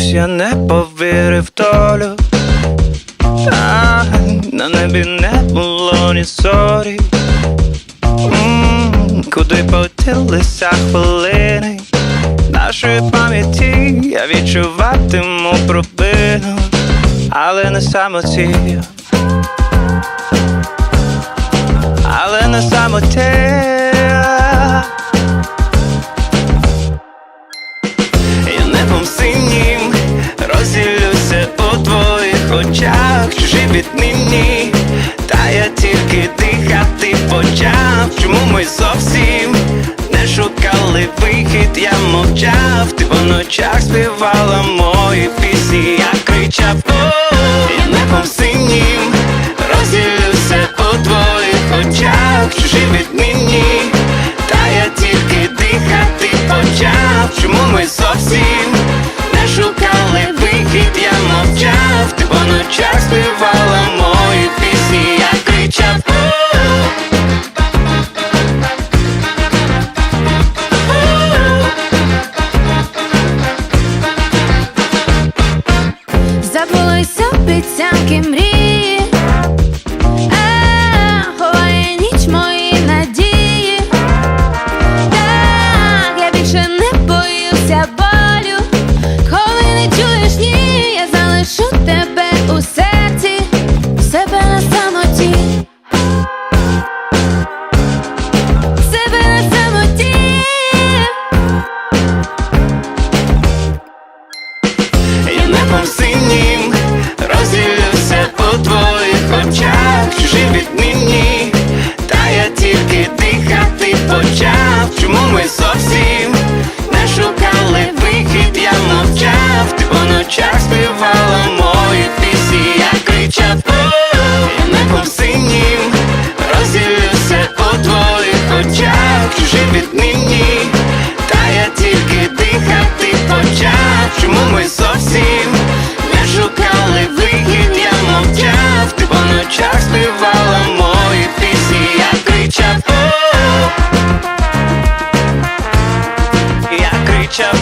я не повірив долю. А, на небі не було ні зорі. М, Куди поділися хвилини нашої пам'яті, я відчуватиму пробину, але не самоті. Але не самоті. Очах, чужі віднині, та я тільки дихати почав. Чому ми зовсім не шукали вихід, я мовчав, ти по ночах співала мої пісні, я кричав Забулись обіцянки мрії, по співала мої пісні, я кричав о І небом синім розділюся у твоїх очах, чужі віднині, та я тільки дихати почав. Чому ми зовсім не шукали вихід, я мовчав, ти по ночах співала мої пісні, я кричав Я кричав